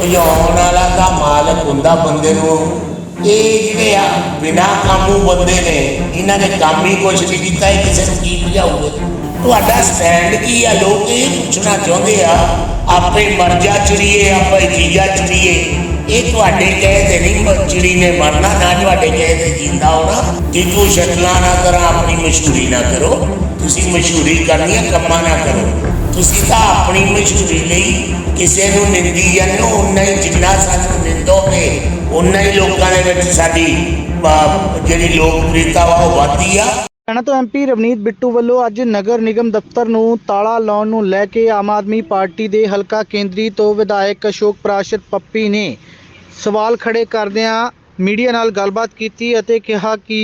ਭਜਾਉਣ ਵਾਲਾ ਤਾਂ ਮਾਲਕ ਹੁੰਦਾ ਬੰਦੇ ਨੂੰ ਇਹ ਜਿਹੜੇ ਆ ਬਿਨਾ ਕਾਮੂ ਬੰਦੇ ਨੇ ਇਹਨਾਂ ਨੇ ਕੰਮ ਹੀ ਕੁਛ ਨਹੀਂ ਕੀਤਾ ਇਹ ਕਿਸੇ ਨੂੰ ਕੀ ਭਜਾਊਗੇ ਤੁਹਾਡਾ ਸਟੈਂਡ ਕੀ ਆ ਲੋਕ ਇਹ ਪੁੱਛਣਾ ਚਾਹੁੰਦੇ ਆ ਆਪੇ ਮਰਜਾ ਚੜੀਏ ਆਪੇ ਜੀਜਾ ਚੜੀਏ ਇਹ ਤੁਹਾਡੇ ਕਹੇ ਤੇ ਨਹੀਂ ਮ- ਚਿੜੀ ਨੇ ਮਰਨਾ ਨਾ ਤੁਹਾਡੇ ਕਹੇ ਤੇ ਜਿੰਦਾ ਹੋਣਾ ਟੀਟੂ ਸ਼ਕਲਾਂ ਨਾ ਕਰਾਂ ਆਪਣੀ ਮਸ਼ਹੂਰੀ ਨਾ ਕਰੋ ਤੁਸੀਂ ਮਸ਼ਹੂਰੀ ਕਰਨੀ ਹੈ ਕੰਮਾਂ ਨਾ ਕਰੋ। ਤੁਸੀਂ ਤਾਂ ਆਪਣੀ ਮਸ਼ਹੂਰੀ ਲਈ ਕਿਸੇ ਨੂੰ ਨਿੰਦੀ ਜਾਂਦੇ ਹੋ ਉਨਾ ਹੀ ਜਿੰਨਾ ਸਾਨੂੰ ਨਿੰਦੋਗੇ ਉਨਾ ਹੀ ਲੋਕਾਂ ਦੇ ਵਿੱਚ ਸਾਡੀ ਅਹ, ਜਿਹੜੀ ਲੋਕਪ੍ਰਿਯਤਾ ਵਾ ਉਹ ਵੱਧਦੀ ਆ। ਹਰਿਆਣਾ ਤੋਂ ਐਮਪੀ ਰਵਨੀਤ ਬਿੱਟੂ ਵੱਲੋਂ ਅੱਜ ਨਗਰ ਨਿਗਮ ਦਫ਼ਤਰ ਨੂੰ ਤਾਲਾ ਲਾਉਣ ਨੂੰ ਲੈ ਕੇ ਆਮ ਆਦਮੀ ਪਾਰਟੀ ਦੇ ਹਲਕਾ ਕੇਂਦਰੀ ਤੋਂ ਵਿਧਾਇਕ ਅਸ਼ੋਕ ਪ੍ਰਾਸ਼ਰ ਪੱਪੀ ਨੇ ਸਵਾਲ ਖੜੇ ਕਰਦਿਆਂ ਮੀਡੀਆ ਨਾਲ ਗੱਲਬਾਤ ਕੀਤੀ ਅਤੇ ਕਿਹਾ ਕਿ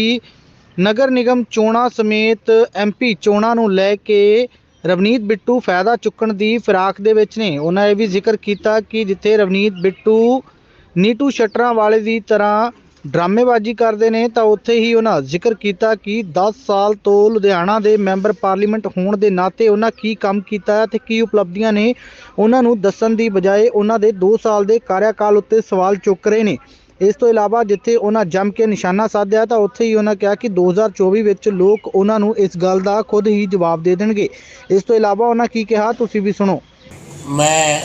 ਨਗਰ ਨਿਗਮ ਚੋਣਾਂ ਸਮੇਤ ਐਮਪੀ ਚੋਣਾਂ ਨੂੰ ਲੈ ਕੇ ਰਵਨੀਤ ਬਿੱਟੂ ਫਾਇਦਾ ਚੁੱਕਣ ਦੀ ਫਿਰਾਕ ਦੇ ਵਿੱਚ ਨੇ। ਉਹਨਾਂ ਇਹ ਵੀ ਜ਼ਿਕਰ ਕੀਤਾ ਕਿ ਜਿੱਥੇ ਰਵਨੀਤ ਬਿੱਟੂ, ਨੀਟੂ ਸ਼ਟਰਾਂ ਵਾਲੇ ਦੀ ਤਰ੍ਹਾਂ ਡਰਾਮੇਬਾਜ਼ੀ ਕਰਦੇ ਨੇ, ਤਾਂ ਉੱਥੇ ਹੀ ਉਹਨਾਂ ਜ਼ਿਕਰ ਕੀਤਾ ਕਿ 10 ਸਾਲ ਤੋਂ ਲੁਧਿਆਣਾ ਦੇ ਮੈਂਬਰ ਪਾਰਲੀਮੈਂਟ ਹੋਣ ਦੇ ਨਾਤੇ ਉਹਨਾਂ ਕੀ ਕੰਮ ਕੀਤਾ ਹੈ ਤੇ ਕੀ ਉਪਲਬਧੀਆਂ ਨੇ, ਉਹਨਾਂ ਨੂੰ ਦੱਸਣ ਦੀ ਬਜਾਏ ਉਹਨਾਂ ਦੇ 2 ਸਾਲ ਦੇ ਕਾਰਿਆਕਾਲ ਉੱਤੇ ਸਵਾਲ ਚੁੱਕ ਰਹੇ ਨੇ। ਇਸ ਤੋਂ ਇਲਾਵਾ ਜਿੱਥੇ ਉਹਨਾਂ ਜੰਮ ਕੇ ਨਿਸ਼ਾਨਾ ਸਾਧਿਆ ਤਾਂ ਉੱਥੇ ਹੀ ਉਹਨਾਂ ਕਿਹਾ ਕਿ 2024 ਵਿੱਚ ਲੋਕ ਉਹਨਾਂ ਨੂੰ ਇਸ ਗੱਲ ਦਾ ਖੁਦ ਹੀ ਜਵਾਬ ਦੇ ਦੇਣਗੇ। ਇਸ ਤੋਂ ਇਲਾਵਾ ਉਹਨਾਂ ਕੀ ਕਿਹਾ, ਤੁਸੀਂ ਵੀ ਸੁਣੋ। ਮੈਂ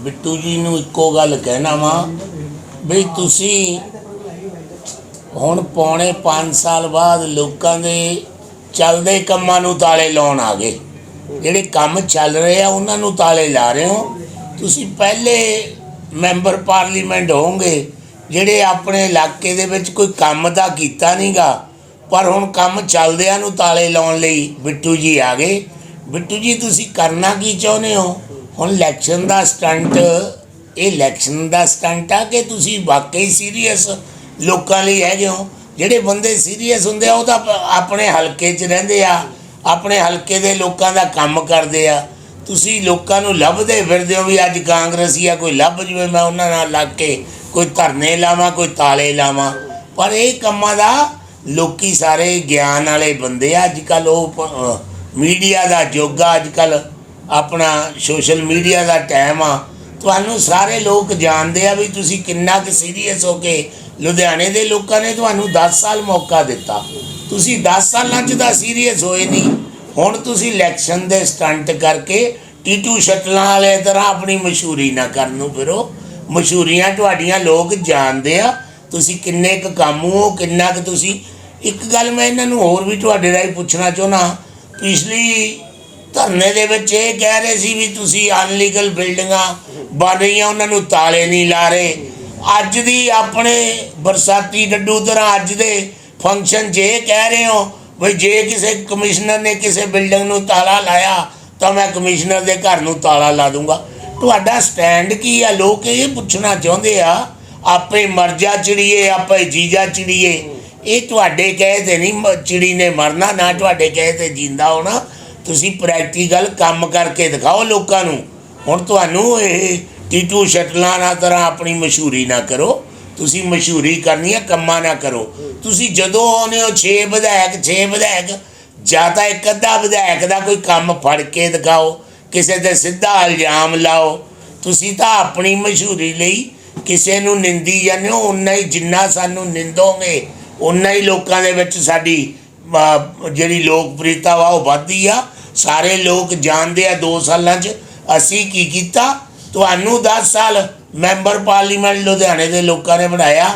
ਬਿੱਟੂ ਜੀ ਨੂੰ ਇੱਕੋ ਗੱਲ ਕਹਿਣਾ ਵਾਂ ਵੀ ਤੁਸੀਂ ਹੁਣ ਪੌਣੇ 5 ਸਾਲ ਬਾਅਦ ਲੋਕਾਂ ਦੇ ਚੱਲਦੇ ਕੰਮਾਂ ਨੂੰ ਤਾਲੇ ਲਾਉਣ ਆ ਗਏ। ਜਿਹੜੇ ਕੰਮ ਚੱਲ ਰਹੇ ਆ, ਉਹਨਾਂ ਨੂੰ ਤਾਲੇ ਲਾ ਰਹੇ ਹੋ। ਤੁਸੀਂ ਪਹਿਲੇ ਮੈਂਬਰ ਪਾਰਲੀਮੈਂਟ ਹੋਵੋਗੇ ਜਿਹੜੇ ਆਪਣੇ ਇਲਾਕੇ ਦੇ ਵਿੱਚ ਕੋਈ ਕੰਮ ਤਾਂ ਕੀਤਾ ਨਹੀਂਗਾ, ਪਰ ਹੁਣ ਕੰਮ ਚੱਲਦਿਆਂ ਨੂੰ ਤਾਲੇ ਲਾਉਣ ਲਈ ਬਿੱਟੂ ਜੀ ਆ ਗਏ। ਬਿੱਟੂ ਜੀ, ਤੁਸੀਂ ਕਰਨਾ ਕੀ ਚਾਹੁੰਦੇ ਹੋ? ਹੁਣ ਇਲੈਕਸ਼ਨ ਦਾ ਸਟੰਟ, ਇਹ ਇਲੈਕਸ਼ਨ ਦਾ ਸਟੰਟ ਆ ਕਿ ਤੁਸੀਂ ਵਾਕਈ ਸੀਰੀਅਸ ਲੋਕਾਂ ਲਈ ਹੈਗੇ ਹੋ? ਜਿਹੜੇ ਬੰਦੇ ਸੀਰੀਅਸ ਹੁੰਦੇ ਆ, ਉਹ ਤਾਂ ਆਪਣੇ ਹਲਕੇ 'ਚ ਰਹਿੰਦੇ ਆ, ਆਪਣੇ ਹਲਕੇ ਦੇ ਲੋਕਾਂ ਦਾ ਕੰਮ ਕਰਦੇ ਆ। ਤੁਸੀਂ ਲੋਕਾਂ ਨੂੰ ਲੱਭਦੇ ਫਿਰਦੇ ਹੋ ਵੀ ਅੱਜ ਕਾਂਗਰਸੀ ਆ, ਕੋਈ ਲੱਭ ਜਵੇ, ਮੈਂ ਉਹਨਾਂ ਨਾਲ ਲੱਗ ਕੇ ਕੋਈ ਧਰਨੇ ਲਾਵਾਂ, ਕੋਈ ਤਾਲੇ ਲਾਵਾਂ। ਪਰ ਇਹ ਕੰਮਾਂ ਦਾ ਲੋਕੀ ਸਾਰੇ ਗਿਆਨ ਵਾਲੇ ਬੰਦੇ ਆ। ਅੱਜ ਕੱਲ ਉਹ ਮੀਡੀਆ ਦਾ ਯੁੱਗ ਆ। ਅੱਜ ਕੱਲ ਆਪਣਾ ਸੋਸ਼ਲ ਮੀਡੀਆ ਦਾ ਟਾਈਮ ਆ। ਤੁਹਾਨੂੰ ਸਾਰੇ ਲੋਕ ਜਾਣਦੇ ਆ ਵੀ ਤੁਸੀਂ ਕਿੰਨਾ ਕੁ ਸੀਰੀਅਸ ਹੋ ਕੇ ਲੁਧਿਆਣੇ ਦੇ ਲੋਕਾਂ ਨੇ ਤੁਹਾਨੂੰ 10 ਸਾਲ ਮੌਕਾ ਦਿੱਤਾ। ਤੁਸੀਂ 10 ਸਾਲਾਂ 'ਚ ਤਾਂ ਸੀਰੀਅਸ ਹੋਏ ਨਹੀਂ। ਹੁਣ ਤੁਸੀਂ ਇਲੈਕਸ਼ਨ ਦੇ ਸਟੰਟ ਕਰਕੇ ਟੀਟੂ ਸ਼ਟਲਾਂ ਵਾਲੇ ਤਰ੍ਹਾਂ ਆਪਣੀ ਮਸ਼ਹੂਰੀ ਨਾ ਕਰਨ ਨੂੰ ਫਿਰੋ। ਮਸ਼ਹੂਰੀਆਂ ਤੁਹਾਡੀਆਂ ਲੋਕ ਜਾਣਦੇ ਆ। ਤੁਸੀਂ ਕਿੰਨੇ ਕੁ ਕਾਮੂ ਹੋ, ਕਿੰਨਾ ਕੁ ਤੁਸੀਂ। ਇੱਕ ਗੱਲ ਮੈਂ ਇਹਨਾਂ ਨੂੰ ਹੋਰ ਵੀ ਤੁਹਾਡੇ ਰਾਹੀਂ ਪੁੱਛਣਾ ਚਾਹੁੰਦਾ ਪਿਛਲੀ ਧਰਨੇ ਦੇ ਵਿੱਚ ਇਹ ਕਹਿ ਰਹੇ ਸੀ ਵੀ ਤੁਸੀਂ ਅਨਲੀਗਲ ਬਿਲਡਿੰਗਾਂ ਬਣ ਰਹੀਆਂ ਉਹਨਾਂ ਨੂੰ ਤਾਲੇ ਨਹੀਂ ਲਾ ਰਹੇ। ਅੱਜ ਦੀ ਆਪਣੇ ਬਰਸਾਤੀ ਡੱਡੂ ਤਰ੍ਹਾਂ ਅੱਜ ਦੇ ਫੰਕਸ਼ਨ 'ਚ ਇਹ ਕਹਿ ਰਹੇ ਹੋ ਬਈ ਜੇ ਕਿਸੇ ਕਮਿਸ਼ਨਰ ਨੇ ਕਿਸੇ ਬਿਲਡਿੰਗ ਨੂੰ ਤਾਲਾ ਲਾਇਆ, ਤਾਂ ਮੈਂ ਕਮਿਸ਼ਨਰ ਦੇ ਘਰ ਨੂੰ ਤਾਲਾ ਲਾ ਦੂੰਗਾ। ਤੁਹਾਡਾ ਸਟੈਂਡ ਕੀ ਆ? ਲੋਕ ਇਹ ਪੁੱਛਣਾ ਚਾਹੁੰਦੇ ਆ, ਆਪੇ ਮਰਜਾ ਚਿੜੀਏ, ਆਪੇ ਜੀਜਾ ਚਿੜੀਏ। ਇਹ ਤੁਹਾਡੇ ਕਹੇ ਤੇ ਨਹੀਂ, ਮ- ਚਿੜੀ ਨੇ ਮਰਨਾ, ਨਾ ਤੁਹਾਡੇ ਕਹੇ ਤੇ ਜਿੰਦਾ ਹੋਣਾ। ਤੁਸੀਂ ਪ੍ਰੈਕਟੀਕਲ ਕੰਮ ਕਰਕੇ ਦਿਖਾਓ ਲੋਕਾਂ ਨੂੰ। ਹੁਣ ਤੁਹਾਨੂੰ ਇਹ ਟੀਟੂ ਸ਼ਟਲਾਂ ਨਾਲ ਤਰ੍ਹਾਂ ਆਪਣੀ ਮਸ਼ਹੂਰੀ ਨਾ ਕਰੋ। ਤੁਸੀਂ ਮਸ਼ਹੂਰੀ ਕਰਨੀ ਹੈ ਕੰਮਾਂ ਨਾ ਕਰੋ। ਤੁਸੀਂ ਜਦੋਂ ਆਉਂਦੇ ਹੋ 6 ਵਿਧਾਇਕ 6 ਵਿਧਾਇਕ, ਜਾਂ ਤਾਂ ਇੱਕ ਅੱਧਾ ਵਿਧਾਇਕ ਦਾ ਕੋਈ ਕੰਮ ਫੜ ਕੇ ਦਿਖਾਓ, ਕਿਸੇ ਤੇ ਸਿੱਧਾ ਇਲਜ਼ਾਮ ਲਾਓ। ਤੁਸੀਂ ਤਾਂ ਆਪਣੀ ਮਸ਼ਹੂਰੀ ਲਈ ਕਿਸੇ ਨੂੰ ਨਿੰਦੀ ਜਾਂਦੇ ਹੋ ਉਨਾ ਹੀ ਜਿੰਨਾ ਸਾਨੂੰ ਨਿੰਦੋਗੇ ਉਨਾ ਹੀ ਲੋਕਾਂ ਦੇ ਵਿੱਚ ਸਾਡੀ ਜਿਹੜੀ ਲੋਕਪ੍ਰਿਯਤਾ ਵਾ, ਉਹ ਵੱਧਦੀ ਆ। ਸਾਰੇ ਲੋਕ ਜਾਣਦੇ ਆ 2 ਸਾਲਾਂ 'ਚ ਅਸੀਂ ਕੀ ਕੀਤਾ ਤੁਹਾਨੂੰ 10 ਸਾਲ ਮੈਂਬਰ ਪਾਰਲੀਮੈਂਟ ਲੁਧਿਆਣੇ ਦੇ ਲੋਕਾਂ ਨੇ ਬਣਾਇਆ।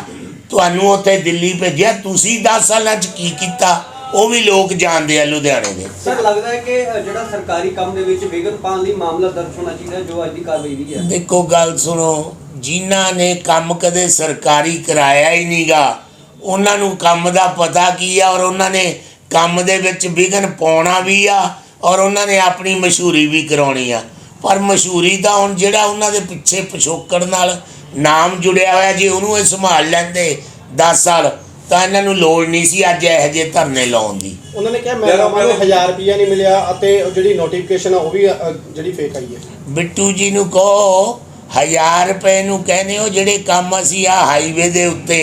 ਤੁਹਾਨੂੰ ਉੱਥੇ ਦਿੱਲੀ ਭੇਜਿਆ। ਤੁਸੀਂ 10 ਸਾਲਾਂ 'ਚ ਕੀ ਕੀਤਾ? ਉਹ ਵੀ ਲੋਕ ਜਾਣਦੇ ਆ ਲੁਧਿਆਣੇ ਦੇ। ਸਰ ਲੱਗਦਾ ਹੈ ਕਿ ਜਿਹੜਾ ਸਰਕਾਰੀ ਕੰਮ ਦੇ ਵਿੱਚ ਵਿਘਨ ਪਾਉਣ ਲਈ ਮਾਮਲਾ ਦਰਜ ਹੋਣਾ ਚਾਹੀਦਾ ਜੋ ਅੱਜ ਦੀ ਕਾਰਵਾਈ ਵੀ ਹੈ। ਦੇਖੋ ਗੱਲ ਸੁਣੋ। ਜਿਨ੍ਹਾਂ ਨੇ ਕੰਮ ਕਦੇ ਸਰਕਾਰੀ ਕਰਾਇਆ ਹੀ ਨਹੀਂਗਾ ਉਹਨਾਂ ਨੂੰ ਕੰਮ ਦਾ ਪਤਾ ਕੀ ਆ ਔਰ ਉਹਨਾਂ ਨੇ ਕੰਮ ਦੇ ਵਿੱਚ ਵਿਘਨ ਪਾਉਣਾ ਵੀ ਆ ਔਰ ਉਹਨਾਂ ਨੇ ਆਪਣੀ ਮਸ਼ਹੂਰੀ ਵੀ ਕਰਾਉਣੀ ਆ। ਪਰ ਮਸ਼ਹੂਰੀ ਤਾਂ ਹੁਣ ਜਿਹੜਾ ਉਹਨਾਂ ਦੇ ਪਿੱਛੇ ਪਿਛੋਕੜ ਨਾਲ ਨਾਮ ਜੁੜਿਆ ਹੋਇਆ ਜੇ ਉਹਨੂੰ ਇਹ ਸੰਭਾਲ ਲੈਂਦੇ 10 ਸਾਲ ਤਾਂ ਇਹਨਾਂ ਨੂੰ ਲੋੜ ਨਹੀਂ ਸੀ ਅੱਜ ਇਹੋ ਜਿਹੇ ਧਰਨੇ ਲਾਉਣ ਦੀ। ਉਹਨਾਂ ਨੇ ਕਿਹਾ ਮਹਿਲਾਵਾਂ ਨੂੰ 1000 ਰੁਪਈਆ ਨਹੀਂ ਮਿਲਿਆ ਅਤੇ ਉਹ ਜਿਹੜੀ ਨੋਟੀਫਿਕੇਸ਼ਨ ਆ ਉਹ ਵੀ ਅ, ਜਿਹੜੀ ਫੇਕ ਆਈ ਹੈ। ਬਿੱਟੂ ਜੀ ਨੂੰ ਕਹੋ 1000 ਰੁਪਏ ਨੂੰ ਕਹਿੰਦੇ ਹੋ ਜਿਹੜੇ ਕੰਮ ਅਸੀਂ ਆ ਹਾਈਵੇ ਦੇ ਉੱਤੇ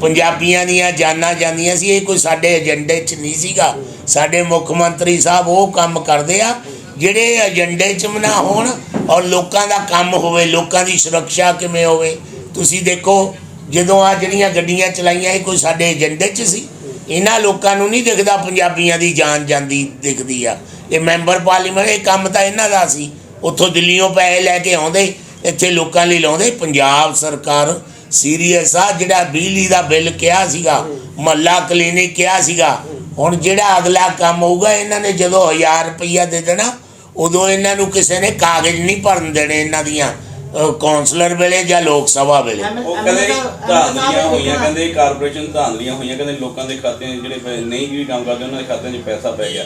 ਪੰਜਾਬੀਆਂ ਦੀਆਂ ਜਾਨਾਂ ਜਾਂਦੀਆਂ ਸੀ ਇਹ ਕੋਈ ਸਾਡੇ ਏਜੰਡੇ 'ਚ ਨਹੀਂ ਸੀਗਾ। ਸਾਡੇ ਮੁੱਖ ਮੰਤਰੀ ਸਾਹਿਬ ਉਹ ਕੰਮ ਕਰਦੇ ਆ ਜਿਹੜੇ ਏਜੰਡੇ 'ਚ ਨਾ ਹੋਣ ਔਰ ਲੋਕਾਂ ਦਾ ਕੰਮ ਹੋਵੇ, ਲੋਕਾਂ ਦੀ ਸੁਰੱਖਿਆ ਕਿਵੇਂ ਹੋਵੇ, ਤੁਸੀਂ ਦੇਖੋ, ਜਦੋਂ ਆ ਜਿਹੜੀਆਂ ਗੱਡੀਆਂ ਚਲਾਈਆਂ, ਇਹ ਕੋਈ ਸਾਡੇ ਏਜੰਡੇ 'ਚ ਸੀ? ਇਹਨਾਂ ਲੋਕਾਂ ਨੂੰ ਨਹੀਂ ਦਿਖਦਾ ਪੰਜਾਬੀਆਂ ਦੀ ਜਾਨ ਜਾਂਦੀ ਦਿਖਦੀ ਆ। ਇਹ ਮੈਂਬਰ ਪਾਰਲੀਮੈਂਟ ਇਹ ਕੰਮ ਤਾਂ ਇਹਨਾਂ ਦਾ ਸੀ। ਉੱਥੋਂ ਦਿੱਲੀੋਂ ਪੈਸੇ ਲੈ ਕੇ ਆਉਂਦੇ, ਇੱਥੇ ਲੋਕਾਂ ਲਈ ਲਾਉਂਦੇ। ਪੰਜਾਬ ਸਰਕਾਰ ਸੀਰੀਅਸ ਆ, ਜਿਹੜਾ ਬਿਜਲੀ ਦਾ ਬਿੱਲ ਕਿਹਾ ਸੀਗਾ, ਮਹੱਲਾ ਕਲੀਨਿਕ ਕਿਹਾ ਸੀਗਾ, ਹੁਣ ਜਿਹੜਾ ਅਗਲਾ ਕੰਮ ਹੋਊਗਾ, ਇਹਨਾਂ ਨੇ ਜਦੋਂ 1000 ਰੁਪਈਆ ਦੇ ਦੇਣਾ ਉਦੋਂ ਇਹਨਾਂ ਨੂੰ ਕਿਸੇ ਨੇ ਕਾਗਜ਼ ਨਹੀਂ ਭਰਨ ਦੇਣੇ ਇਹਨਾਂ ਦੀਆਂ ਅਹ, ਕੌਂਸਲਰ ਵੇਲੇ ਜਾਂ ਲੋਕ ਸਭਾ ਵੇਲੇ। ਉਹ ਕਹਿੰਦੇ ਧਾਂਦਲੀਆਂ ਹੋਈਆਂ ਕਹਿੰਦੇ ਕਾਰਪੋਰੇਸ਼ਨ ਧਾਂਦਲੀਆਂ ਹੋਈਆਂ ਕਹਿੰਦੇ ਲੋਕਾਂ ਦੇ ਖਾਤਿਆਂ 'ਚ ਜਿਹੜੇ ਨਹੀਂ ਵੀ ਕੰਮ ਕਰਦੇ ਉਹਨਾਂ ਦੇ ਖਾਤਿਆਂ 'ਚ ਪੈਸਾ ਪੈ ਗਿਆ।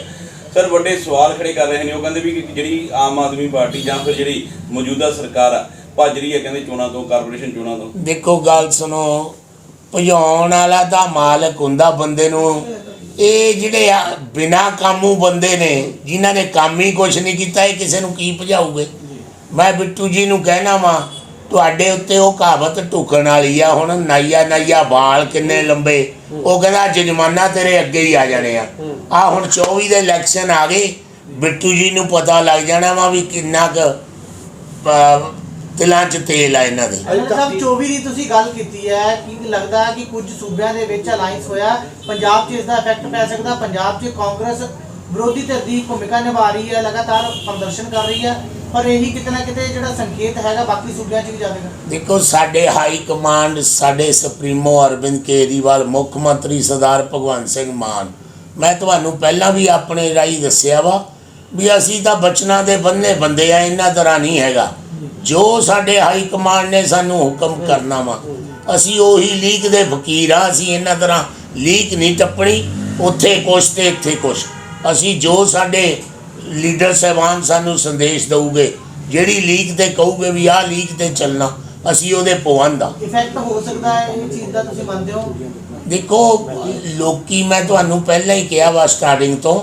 ਸਰ ਵੱਡੇ ਸਵਾਲ ਖੜੇ ਕਰ ਰਹੇ ਨੇ ਉਹ ਕਹਿੰਦੇ ਵੀ ਜਿਹੜੀ ਆਮ ਆਦਮੀ ਪਾਰਟੀ ਜਾਂ ਫਿਰ ਜਿਹੜੀ ਮੌਜੂਦਾ ਸਰਕਾਰ ਆ ਭੱਜ ਰਹੀ ਹੈ ਕਹਿੰਦੇ ਚੋਣਾਂ ਤੋਂ ਕਾਰਪੋਰੇਸ਼ਨ ਚੋਣਾਂ ਤੋਂ। ਦੇਖੋ ਗੱਲ ਸੁਣੋ ਭਜਾਉਣ ਵਾਲਾ ਤਾਂ ਮਾਲਕ ਹੁੰਦਾ ਬੰਦੇ ਨੂੰ ਇਹ ਜਿਹੜੇ ਆ ਬਿਨਾ ਕਾਮੂ ਬੰਦੇ ਨੇ, ਜਿਨ੍ਹਾਂ ਨੇ ਕੰਮ ਹੀ ਕੁਛ ਨਹੀਂ ਕੀਤਾ, ਇਹ ਕਿਸੇ ਨੂੰ ਕੀ ਭਜਾਊਗੇ? ਮੈਂ ਬਿੱਟੂ ਜੀ ਨੂੰ ਕਹਿਣਾ ਵਾਂ, ਤੁਹਾਡੇ ਉੱਤੇ ਉਹ ਕਹਾਵਤ ਢੁਕਣ ਵਾਲੀ ਆ, ਹੁਣ ਨਾਈਆ ਨਾਈਆ ਵਾਲ ਕਿੰਨੇ ਲੰਬੇ। ਉਹ ਕਹਿੰਦਾ ਜਜਮਾਨਾ ਤੇਰੇ ਅੱਗੇ ਹੀ ਆ ਜਾਣੇ ਆ। ਆ ਹੁਣ 24 ਦੇ ਇਲੈਕਸ਼ਨ ਆ ਗਏ, ਬਿੱਟੂ ਜੀ ਨੂੰ ਪਤਾ ਲੱਗ ਜਾਣਾ ਵਾ ਵੀ ਕਿੰਨਾ ਕੁ ਦਿਲਾਂ 'ਚ ਤੇਲ ਆ ਇਹਨਾਂ ਦੇ। ਅਜੇ ਸਾਹਿਬ 24 ਦੀ ਤੁਸੀਂ ਗੱਲ ਕੀਤੀ ਹੈ ਕਿ ਲੱਗਦਾ ਹੈ ਕਿ ਕੁਝ ਸੂਬਿਆਂ ਦੇ ਵਿੱਚ ਅਲਾਈਅੰਸ ਹੋਇਆ। ਪੰਜਾਬ 'ਚ ਇਸ ਦਾ ਇਫੈਕਟ ਪੈ ਸਕਦਾ। ਪੰਜਾਬ 'ਚ ਕਾਂਗਰਸ ਵਿਰੋਧੀ ਧਿਰ ਦੀ ਭੂਮਿਕਾ ਨਿਭਾ ਰਹੀ ਹੈ ਲਗਾਤਾਰ ਪ੍ਰਦਰਸ਼ਨ ਕਰ ਰਹੀ ਹੈ। ਪਰ ਇਹੀ ਕਿਤੇ ਨਾ ਕਿਤੇ ਜਿਹੜਾ ਸੰਕੇਤ ਹੈਗਾ ਬਾਕੀ ਸੂਬਿਆਂ 'ਚ ਵੀ ਜਾਵੇਗਾ। ਦੇਖੋ ਸਾਡੇ ਹਾਈ ਕਮਾਂਡ ਸਾਡੇ ਸੁਪਰੀਮੋ ਅਰਵਿੰਦ ਕੇਜਰੀਵਾਲ ਮੁੱਖ ਮੰਤਰੀ ਸਰਦਾਰ ਭਗਵੰਤ ਸਿੰਘ ਮਾਨ ਮੈਂ ਤੁਹਾਨੂੰ ਪਹਿਲਾਂ ਵੀ ਆਪਣੇ ਰਾਹੀਂ ਦੱਸਿਆ ਵਾ ਵੀ ਅਸੀਂ ਤਾਂ ਬਚਨਾਂ ਦੇ ਬੰਨੇ ਬੰਦੇ ਆ ਇਹਨਾਂ ਤਰ੍ਹਾਂ ਨਹੀਂ ਹੈਗਾ। ਜੋ ਸਾਡੇ ਹਾਈ ਕਮਾਂਡ ਨੇ ਸਾਨੂੰ ਹੁਕਮ ਕਰਨਾ ਵਾ ਅਸੀਂ ਉਹੀ ਲੀਕ ਦੇ ਫਕੀਰ ਆ ਅਸੀਂ ਇਹਨਾਂ ਤਰ੍ਹਾਂ ਲੀਕ ਨਹੀਂ ਟੱਪਣੀ ਉੱਥੇ ਕੁਛ ਤੇ ਇੱਥੇ ਕੁਛ। ਅਸੀਂ ਜੋ ਸਾਡੇ ਲੀਡਰ ਸਾਹਿਬਾਨ ਸਾਨੂੰ ਸੰਦੇਸ਼ ਦਊਗੇ ਜਿਹੜੀ ਲੀਕ ਤੇ ਕਹੂਗੇ ਵੀ ਆਹ ਲੀਕ ਤੇ ਚੱਲਣਾ ਅਸੀਂ ਉਹਦੇ ਪਵੰਦ ਆ। ਇਫੈਕਟ ਹੋ ਸਕਦਾ ਹੈ ਇਹ ਚੀਜ਼ ਦਾ ਤੁਸੀਂ ਮੰਨਦੇ ਹੋ? ਦੇਖੋ ਲੋਕੀ ਮੈਂ ਤੁਹਾਨੂੰ ਪਹਿਲਾਂ ਹੀ ਕਿਹਾ ਵਾ ਸਟਾਰਟਿੰਗ ਤੋਂ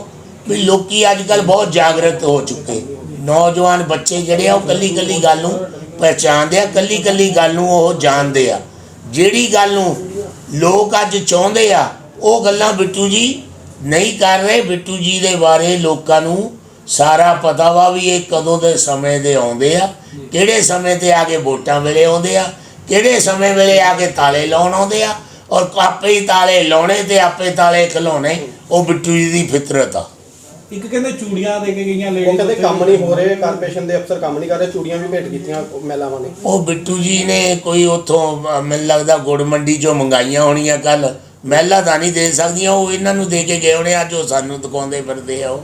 ਵੀ ਲੋਕੀ ਅੱਜ ਕੱਲ ਬਹੁਤ ਜਾਗਰਤ ਹੋ ਚੁੱਕੇ। ਨੌਜਵਾਨ ਬੱਚੇ ਜਿਹੜੇ ਆ ਉਹ ਕੱਲੀ ਕੱਲੀ ਗੱਲ ਨੂੰ ਪਹਿਚਾਣਦੇ ਆ ਕੱਲੀ ਕੱਲੀ ਗੱਲ ਨੂੰ ਉਹ ਜਾਣਦੇ ਆ। ਜਿਹੜੀ ਗੱਲ ਨੂੰ ਲੋਕ ਅੱਜ ਚਾਹੁੰਦੇ ਆ ਉਹ ਗੱਲਾਂ ਬਿੱਟੂ ਜੀ ਨਹੀਂ ਕਰ ਰਹੇ। ਬਿੱਟੂ ਜੀ ਦੇ ਬਾਰੇ ਲੋਕਾਂ ਨੂੰ ਸਾਰਾ ਪਤਾ ਵਾ ਵੀ ਇਹ ਕਦੋਂ ਦੇ ਸਮੇਂ ਦੇ ਆਉਂਦੇ ਆ ਕਿਹੜੇ ਸਮੇਂ ਤੇ ਆ ਕੇ ਵੋਟਾਂ ਵੇਲੇ ਆਉਂਦੇ ਆ ਕਿਹੜੇ ਸਮੇਂ ਵੇਲੇ ਆ ਕੇ ਤਾਲੇ ਲਾਉਣ ਆਉਂਦੇ ਆ ਔਰ ਆਪੇ ਹੀ ਤਾਲੇ ਲਾਉਣੇ ਤੇ ਆਪੇ ਤਾਲੇ ਖਿਲਾਉਣੇ ਉਹ ਬਿੱਟੂ ਜੀ ਦੀ ਫਿਤਰਤ ਆ। ਇੱਕ ਕਹਿੰਦੇ ਚੂੜੀਆਂ ਦੇ ਕੇ ਗਈਆਂ ਉਹ ਲੇਡੀਜ਼ ਕਹਿੰਦੇ ਕੰਮ ਨਹੀਂ ਹੋ ਰਹੇ ਕਾਰਪੋਰੇਸ਼ਨ ਦੇ ਅਫਸਰ ਕੰਮ ਨਹੀਂ ਕਰ ਰਹੇ ਚੂੜੀਆਂ ਵੀ ਭੇਟ ਕੀਤੀਆਂ ਮਹਿਲਾਵਾਂ ਨੇ। ਉਹ ਬਿੱਟੂ ਜੀ ਨੇ ਕੋਈ ਉਥੋਂ ਮੈਨੂੰ ਲੱਗਦਾ ਗੁੜ ਮੰਡੀ ਚੋਂ ਮੰਗਾਈਆਂ ਹੋਣੀਆਂ ਕੱਲ ਮਹਿਲਾ ਤਾਂ ਨਹੀਂ ਦੇ ਸਕਦੀਆਂ ਉਹ ਇਹਨਾਂ ਨੂੰ ਦੇ ਕੇ ਗਏ ਹੋਣੇ ਅੱਜ ਉਹ ਸਾਨੂੰ ਦਿਖਾਉਂਦੇ ਫਿਰਦੇ ਆ ਉਹ।